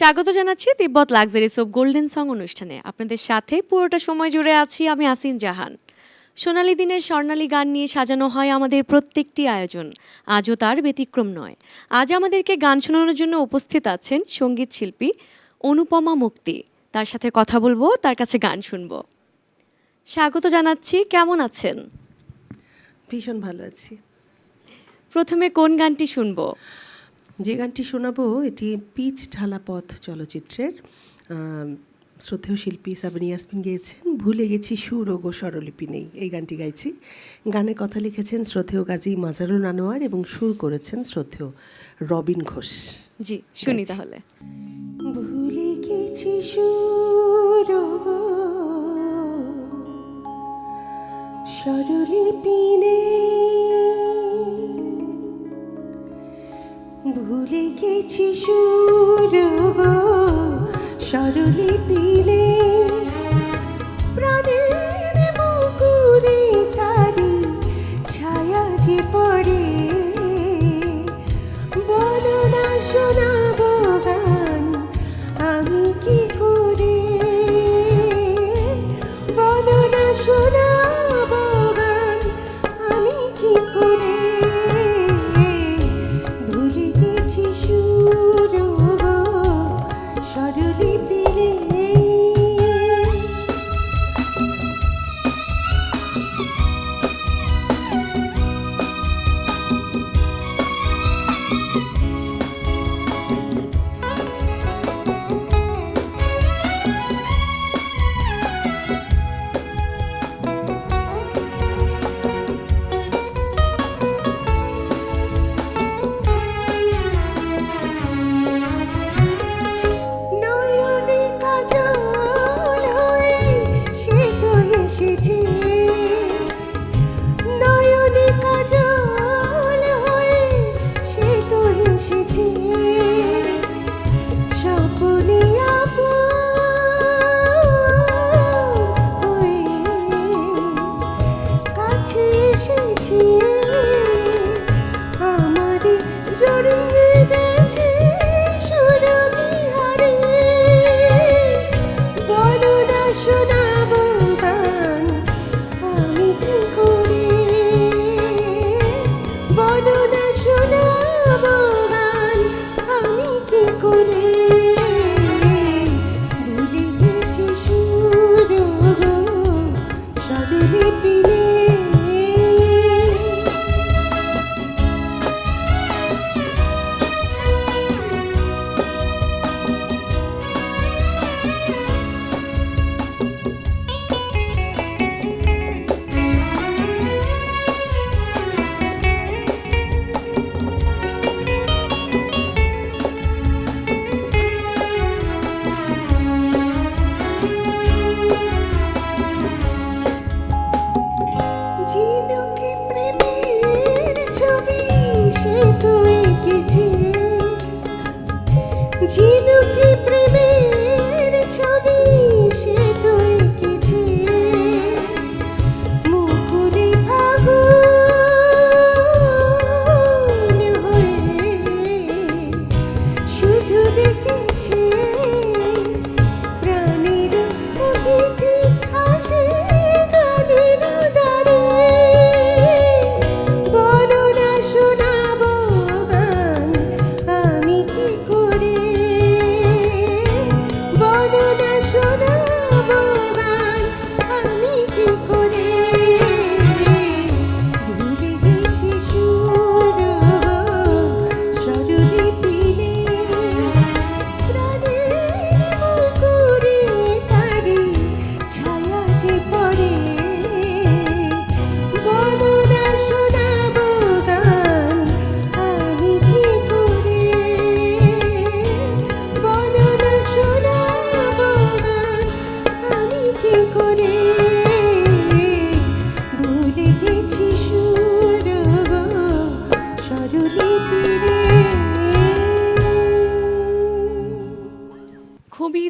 স্বাগত জানাচ্ছি Tibet luxuries of golden song অনুষ্ঠানে। আপনাদের সাথে পুরোটা সময় জুড়ে আছি আমি আসিন জাহান। সোনালী দিনের স্বর্ণালী গান নিয়ে সাজানো হয় আমাদের প্রত্যেকটি আয়োজন। আজও তার ব্যতিক্রম নয়। আজ আমাদেরকে গান শোনানোর জন্য উপস্থিত আছেন সংগীত শিল্পী অনুপমা মুক্তি। তার সাথে কথা বলব তার কাছে গান শুনব। স্বাগত জানাচ্ছি কেমন আছেন? ভীষণ ভালো আছি। প্রথমে কোন গানটি শুনব? যে গানটি শোনাবো এটি পিচ ঢালা পথ চলচ্চিত্রের। শ্রদ্ধেয় শিল্পী সাবনি ইয়াসমিন গেয়েছেন। ভুলে গেছি সুর ও গো স্বরলিপি নেই। এই গানটি গাইছি। গানের কথা লিখেছেন শ্রদ্ধেয় গাজী মাজারুল আনোয়ার এবং সুর করেছেন শ্রদ্ধেয় রবিন ঘোষ। জি শুনি তাহলে। ভুলে গেছি সুর স্বরলিপি নেই। ভুলে গেছি সুর গো স্বরলিপি নেই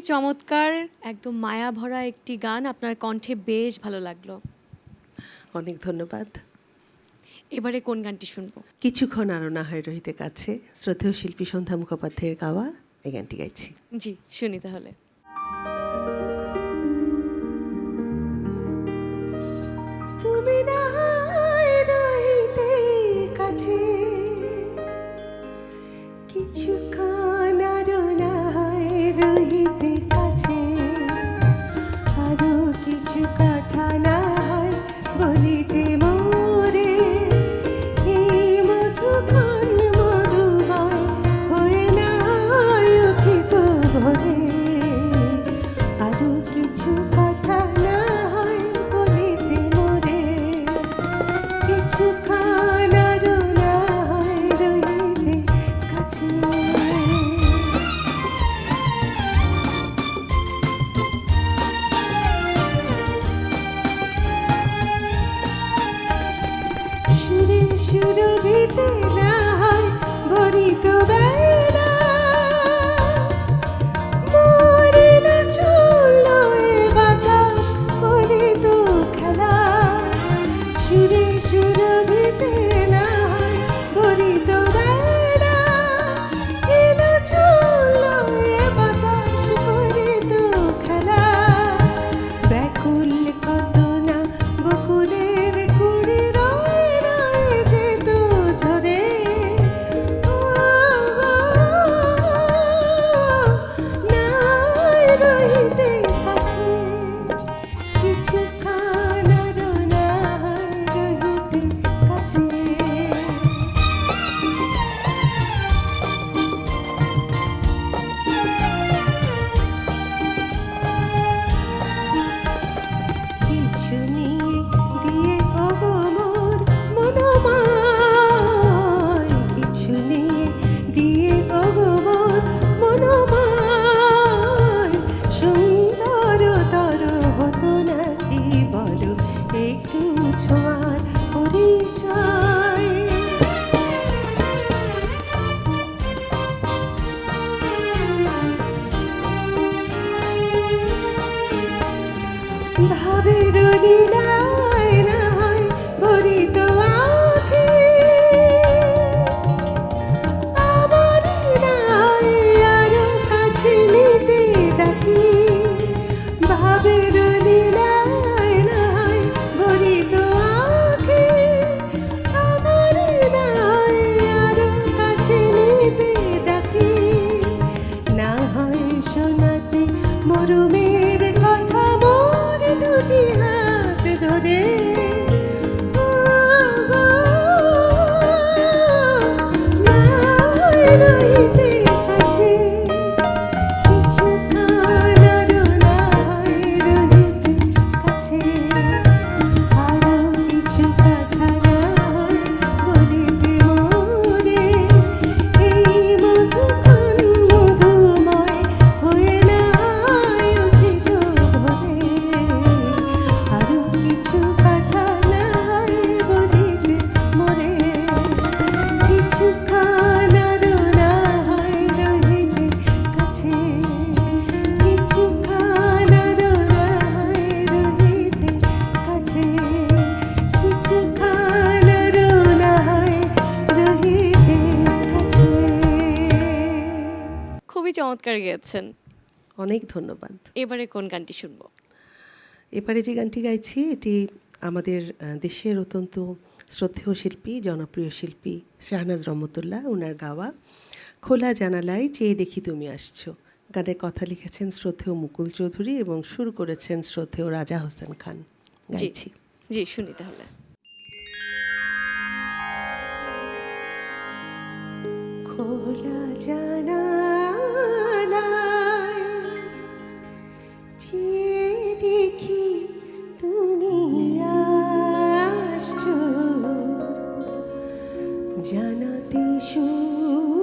চমৎকার একদম মায়া ভরা একটি গান আপনার কণ্ঠে বেশ ভালো লাগল। অনেক ধন্যবাদ। এবারে কোন গানটি শুনব? কিছুক্ষণ আরও না হয় রোহিতের কাছে শ্রদ্ধেয় শিল্পী সন্ধ্যা মুখোপাধ্যায়ের গাওয়া এই গানটি গাইছি। জি শুনি তাহলে। খুবই চমৎকার গেয়েছেন। অনেক ধন্যবাদ। এবারে কোন গানটি শুনব? এবারে যে গানটি গাইছি এটি আমাদের দেশের অত্যন্ত শ্রদ্ধেয় শিল্পী জনপ্রিয় শিল্পী শাহনাজ রহমতুল্লাহ ওনার গাওয়া খোলা জানালায় চেয়ে দেখি তুমি আসছো। গানের কথা লিখেছেন শ্রদ্ধেয় মুকুল চৌধুরী এবং শুরু করেছেন শ্রদ্ধেয় রাজা হোসেন খান। গাইছি। জি শুনি তাহলে। জানাতে শুরু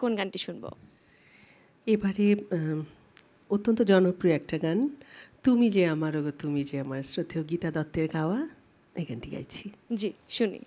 কোন গানটি শুনব? এবারে অত্যন্ত জনপ্রিয় একটা গান তুমি যে আমার তুমি যে আমার শ্রদ্ধেয় গীতা দত্তের গাওয়া এই গানটি গাইছি। জি শুনি।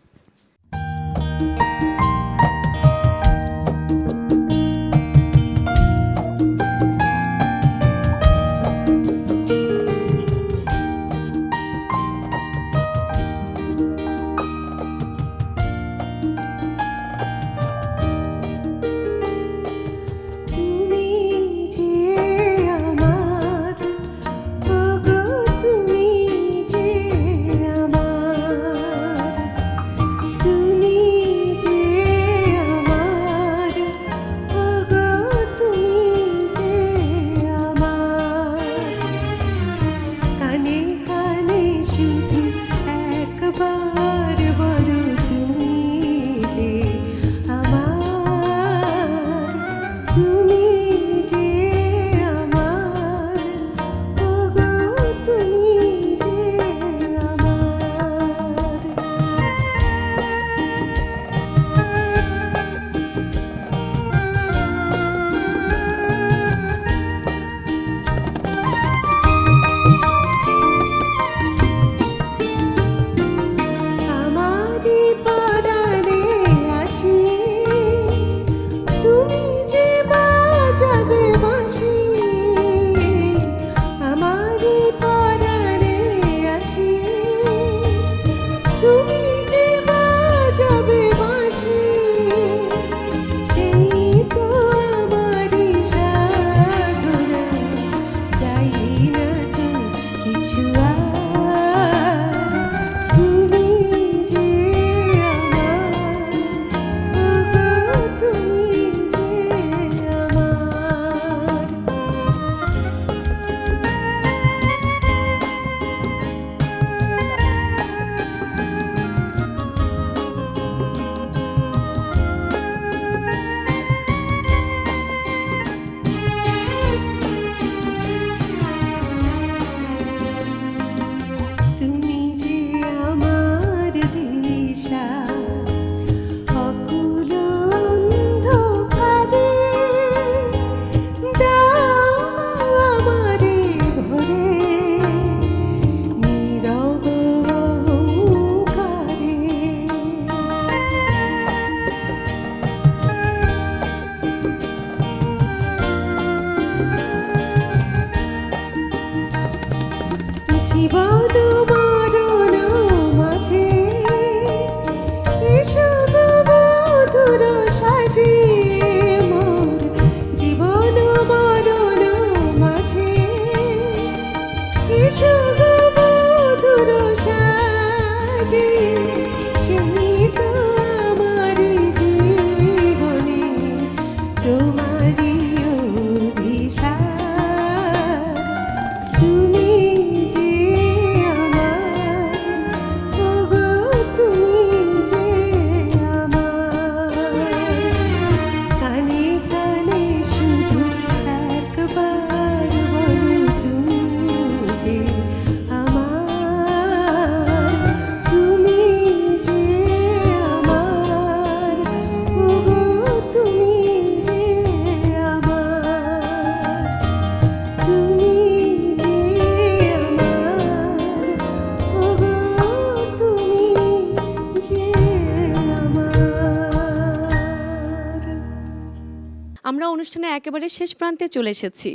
একেবারে শেষ প্রান্তে চলে এসেছি।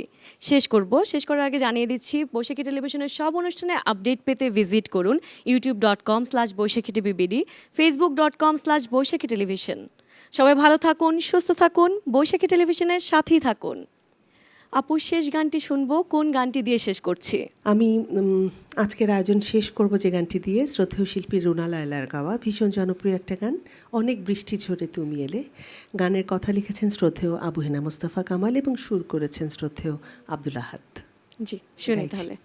শেষ করব। শেষ করার আগে জানিয়ে দিচ্ছি, বৈশাখী টেলিভিশনের সব অনুষ্ঠানে আপডেট পেতে ভিজিট করুন YouTube dot com slash Baishakhi TV Facebook dot com slash Baishakhi television. সবাই ভালো থাকুন, সুস্থ থাকুন, বৈশাখী টেলিভিশনের সাথেই থাকুন। আপু শেষ গানটি শুনব। কোন গানটি দিয়ে শেষ করছি? আমি আজকের আয়োজন শেষ করব যে গানটি দিয়ে শ্রদ্ধেয় শিল্পী রুনা লায়লার গাওয়া ভীষণ জনপ্রিয় একটা গান অনেক বৃষ্টি ঝরে তুমি এলে। গানের কথা লিখেছেন শ্রদ্ধেয় আবু হেনা মোস্তফা কামাল এবং সুর করেছেন শ্রদ্ধেয় আব্দুল আহাদ। জি শুনে তাহলে।